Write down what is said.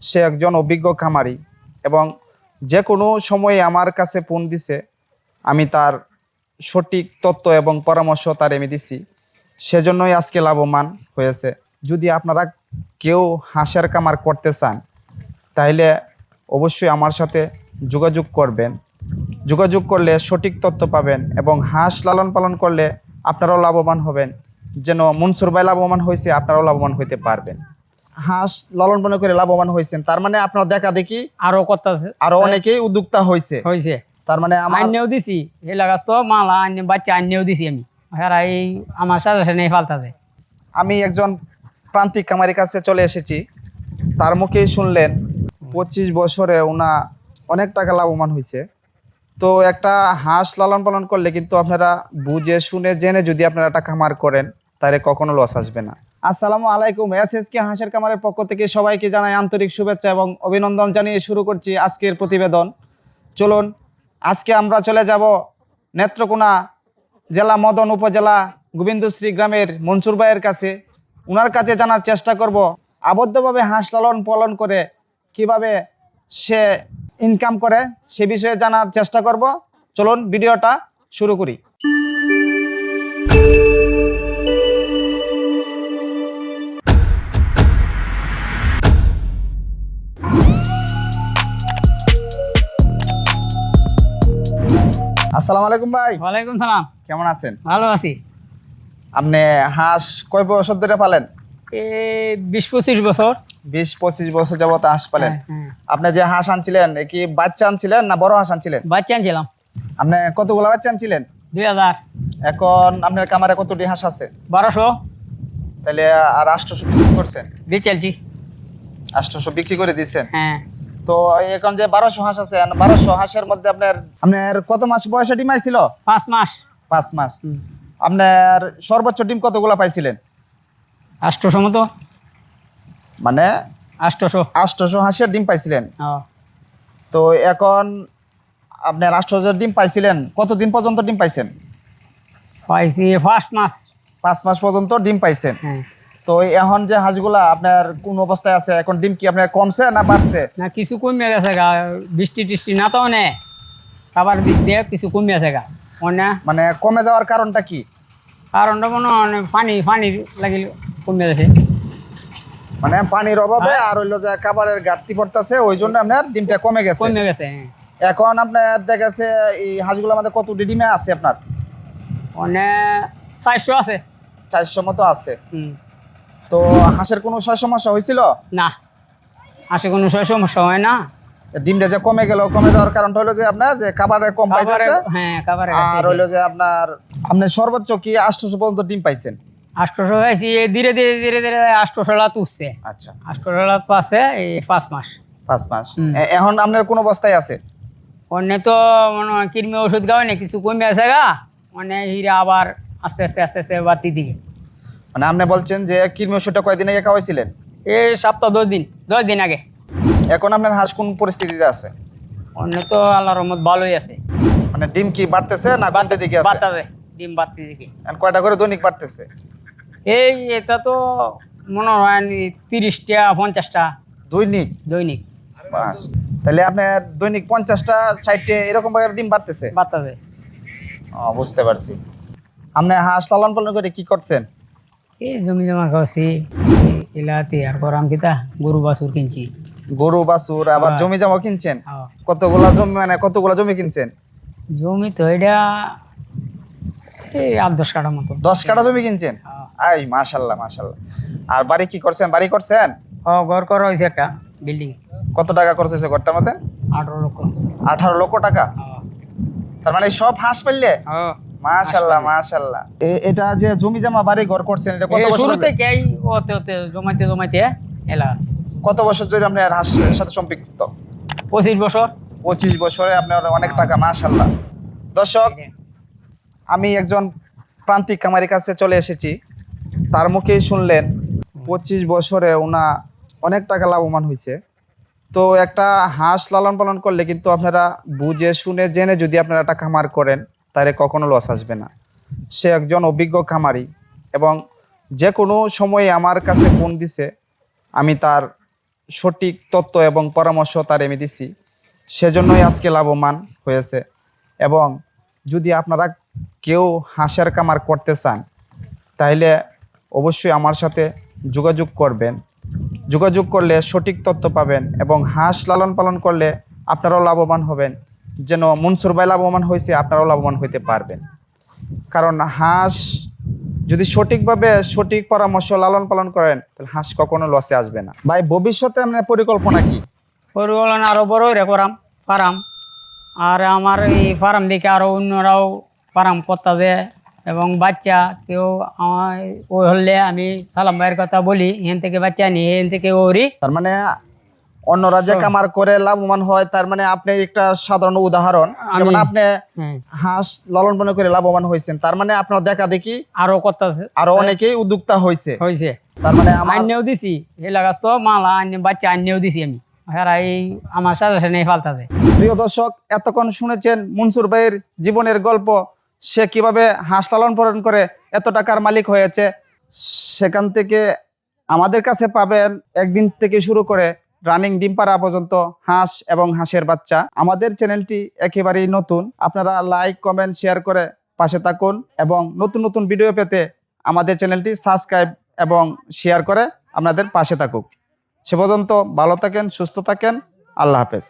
সে একজন অভিজ্ঞ খামারি এবং যে কোনো সময়ে আমার কাছে ফোন দিছে, আমি তার সঠিক তত্ত্ব এবং পরামর্শ তার আমি দিছি। সেজন্যই আজকে লাভবান হয়েছে। যদি আপনারা কেউ হাঁসের কামার করতে চান তাহলে অবশ্যই আমার সাথে যোগাযোগ করবেন। যোগাযোগ করলে সঠিক তথ্য পাবেন এবং হাঁস লালন পালন করলে আপনারাও লাভবান হবেন। যেন মনসুর ভাই লাভবান হয়েছে, আপনারাও লাভবান হইতে পারবেন। হাঁস লালন পালন করে লাভবান হয়েছেন। তার মানে আপনার দেখা দেখি আরও কত আরও অনেকেই উদ্যোক্তা হয়েছে। হয়েছে। তার মানে আমার আন্যও দিছি। এই লাগাস তো মালা আন্য বাচ্চা আন্যও দিছি আমি। হেরা এই আমার সাথে নেই ফালতাছে আমি একজন প্রান্তিক কামারির কাছে চলে এসেছি। তার মুখেই শুনলেন পঁচিশ বছরে ওনা অনেক টাকা লাভবান হয়েছে। তো একটা হাঁস লালন পালন করলে কিন্তু আপনারা বুঝে শুনে জেনে যদি আপনারা একটা খামার করেন তাহলে কখনো লস আসবে না। আসসালামু আলাইকুম এস এস কে হাঁসের কামারের পক্ষ থেকে সবাইকে জানাই আন্তরিক শুভেচ্ছা এবং অভিনন্দন জানিয়ে শুরু করছি আজকের প্রতিবেদন। চলুন, আজকে আমরা চলে যাব নেত্রকোনা জেলা মদন উপজেলা গোবিন্দশ্রী গ্রামের মনসুর ভাইয়ের কাছে। ওনার কাছে জানার চেষ্টা করব, আবদ্ধভাবে হাঁস লালন পালন করে কীভাবে সে ইনকাম করে সে বিষয়ে জানার চেষ্টা করব। চলুন, ভিডিওটা শুরু করি। আসসালামু আলাইকুম ভাই। ওয়ালাইকুম সালাম। কেমন আছেন? ভালো আছি। আপনি হাঁস কয় বছর ধরে পালেন? এ বিশ পঁচিশ বছর। বিশ পঁচিশ বছর যাবত হাঁস পালেন। হ্যাঁ, হ্যাঁ। আপনি যে হাঁস আনছিলেন কি বাচ্চা আনছিলেন না বড় হাঁস আনছিলেন? বাচ্চা আনছিলাম। আপনি কতগুলো বাচ্চা আনছিলেন? দুই হাজার। এখন আপনার কামারে কতটি হাঁস আছে? বারোশো। তাহলে আর আষ্টশো বিক্রি করছেন? বেচালছি। আষ্টশো বিক্রি করে দিচ্ছেন? হ্যাঁ। তো এখন যে বারোশো হাঁস আছে বারোশো হাঁসের মধ্যে আপনার আপনার কত মাস বয়সে ডিম আইছিল? পাঁচ মাস। পাঁচ মাস। আপনার সর্বোচ্চ ডিম কতগুলো পাইছিলেন? আষ্টশো মতো। মানে আষ্টশো। আষ্টশো হাঁসের ডিম পাইছিলেন? তো এখন আপনার আষ্টশো ডিম পাইছিলেন কতদিন পর্যন্ত ডিম পাইছেন? পাইছি ফার্স্ট মাস। পাঁচ মাস পর্যন্ত ডিম পাইছেন। হ্যাঁ। তো এখন যে হাঁসগুলা আপনার কোন অবস্থায় আছে? এখন ডিম কি আপনার কমছে না বাড়ছে? না কিছু কমে গেছে গা। বৃষ্টি টিষ্টি না তো নে খাবার দিক দিয়ে কিছু কমে গেছে গা। অনে মানে কমে যাওয়ার কারণটা কি? কারণটা মনে হয় পানি পানি লাগিল কমে গেছে। মানে পানির অভাবে আর হইল যে খাবারের ঘাটতি পড়তেছে ওই জন্য আপনার ডিমটা কমে গেছে। কমে গেছে হ্যাঁ। এখন আপনার দেখা গেছে এই হাঁসগুলো আমাদের কত ডিমে আছে আপনার? অনে চারশো আছে। চারশো মতো আছে। হুম। তো হাঁসের কোনো সয় সমস্যা হয়েছিল? না। আসে কোনো সয় সমস্যা হয় না। ডিমটা যে কমে গেল কমে যাওয়ার কারণটা হলো যে আপনার যে খাবারের কম খাবারে পাইতেছে? হ্যাঁ খাবারে আর হইল যে আপনার আপনি সর্বোচ্চ কি আটশোশো পর্যন্ত ডিম পাইছেন? আষ্টশো হয়েছি এই ধীরে ধীরে ধীরে ধীরে আষ্টশো লাত উঠছে। আচ্ছা। আষ্টশো লাত পাচ্ছে এই পাঁচ মাস। পাঁচ মাস। এখন আপনার কোন অবস্থায় আছে? অন্য তো মনে কৃমি ওষুধ খাওয়াই না কিছু কমে আছে গা। মানে হিরে আবার আস্তে আস্তে আস্তে আস্তে বাতি দিকে। মানে আপনি বলছেন যে কৃমি ওষুধটা কয়দিন আগে খাওয়াইছিলেন? এই সপ্তাহ দশ দিন দশ দিন আগে। এখন আপনার হাঁস কোন পরিস্থিতিতে আছে? অন্য তো আল্লাহর রহমত ভালোই আছে। মানে ডিম কি বাড়তেছে না বাড়তে দিকে আছে? বাড়তাছে ডিম বাড়তি দিকে। আর কয়টা করে দৈনিক বাড়তেছে? এই এটা তো মনে হয় তিরিশটা পঞ্চাশটা। দৈনিক? দৈনিক। বাস তাহলে আপনার দৈনিক পঞ্চাশটা ষাটটে এরকম ভাবে ডিম বাড়তেছে? বাড়তাছে। ও, বুঝতে পারছি। আপনি হাঁস লালন পালন করে কি করছেন? এই জমি জমা খাওয়াছি এলাতে আর গরম কিতা? গরু বাছুর কিনছি। গরু বাছুর আবার। জমি জমা কিনছেন। কতগুলা জমি মানে কতগুলা জমি কিনছেন? জমি তো এটা এই আট দশ কাটার মতো। দশ কাঠা জমি কিনছেন। আই মাশাল্লাহ মাশাল্লাহ। আর বাড়ি কি করছেন? বাড়ি করছেন? ও ঘর করা হয়েছে একটা বিল্ডিং কত টাকা খরচ হয়েছে ঘরটার মধ্যে? আঠারো লক্ষ। আঠারো লক্ষ টাকা। তার মানে সব হাঁস পাইলে হ্যাঁ। মাশাল্লাহ এ- এটা যে জমি জমা বাড়ি ঘর করছেন এটা কত বছর শুরু থেকে ওতে ওতে জমাইতে জমাইতে এলা। কত বছর ধরে আপনার হাঁসের সাথে সম্পৃক্ত? পঁচিশ বছর। পঁচিশ বছরে আপনার অনেক টাকা মাশাল্লাহ দর্শক আমি একজন প্রান্তিক কামারির কাছে চলে এসেছি। তার মুখেই শুনলেন পঁচিশ বছরে ওনা অনেক টাকা লাভবান হয়েছে তো একটা হাঁস লালন পালন করলে কিন্তু আপনারা বুঝে শুনে জেনে যদি আপনারা একটা খামার করেন তাহলে কখনো লস আসবে না। সে একজন অভিজ্ঞ খামারি এবং যে কোনো সময়ে আমার কাছে ফোন দিছে, আমি তার সঠিক তত্ত্ব এবং পরামর্শ তার আমি দিছি। সেজন্যই আজকে লাভবান হয়েছে এবং যদি আপনারা কেউ হাঁসের কামার করতে চান তাহলে অবশ্যই আমার সাথে যোগাযোগ করবেন। যোগাযোগ করলে সঠিক তথ্য পাবেন এবং হাঁস লালন পালন করলে আপনারাও লাভবান হবেন। যেন মনসুর ভাই লাভবান হয়েছে আপনারাও লাভবান হইতে পারবেন। কারণ হাঁস যদি সঠিকভাবে সঠিক পরামর্শ লালন পালন করেন তাহলে হাঁস কখনো লসে আসবে না। ভাই ভবিষ্যতে আপনার পরিকল্পনা কি? পরিকল্পনা আরও বড় রে করাম ফার্ম। আর আমার এই ফার্ম দেখে আরও অন্যরাও ফার্ম করতে দেয় এবং বাচ্চা কেউ আমার ওই হলে আমি সালাম ভাইয়ের কথা বলি এখান থেকে বাচ্চা নিই এখান থেকে ওরি। তার মানে অন্য রাজ্যে কামার করে লাভবান হয় তার মানে আপনি একটা সাধারণ উদাহরণ। যেমন আপনি হাঁস লালন পালন করে লাভবান হয়েছেন তার মানে আপনার দেখা দেখি আরও করতেছে। আরও অনেকেই উদ্যোক্তা হয়েছে। হয়েছে। তার মানে আমার আন্যেও দিছি এলা গাছ তো মালা আন্য বাচ্চা আন্যেও দিছি আমি। হেরা এই আমার সাজেশনে ফালতাছে প্রিয় দর্শক এতক্ষণ শুনেছেন মনসুর ভাইয়ের জীবনের গল্প সে কীভাবে হাঁস লালন পালন করে এত টাকার মালিক হয়েছে সেখান থেকে আমাদের কাছে পাবেন একদিন থেকে শুরু করে রানিং ডিম পাড়া পর্যন্ত, হাঁস এবং হাঁসের বাচ্চা। আমাদের চ্যানেলটি একেবারেই নতুন। আপনারা লাইক কমেন্ট শেয়ার করে পাশে থাকুন এবং নতুন নতুন ভিডিও পেতে আমাদের চ্যানেলটি সাবস্ক্রাইব এবং শেয়ার করে আপনাদের পাশে থাকুক। সে পর্যন্ত ভালো থাকেন, সুস্থ থাকেন। আল্লাহ হাফেজ।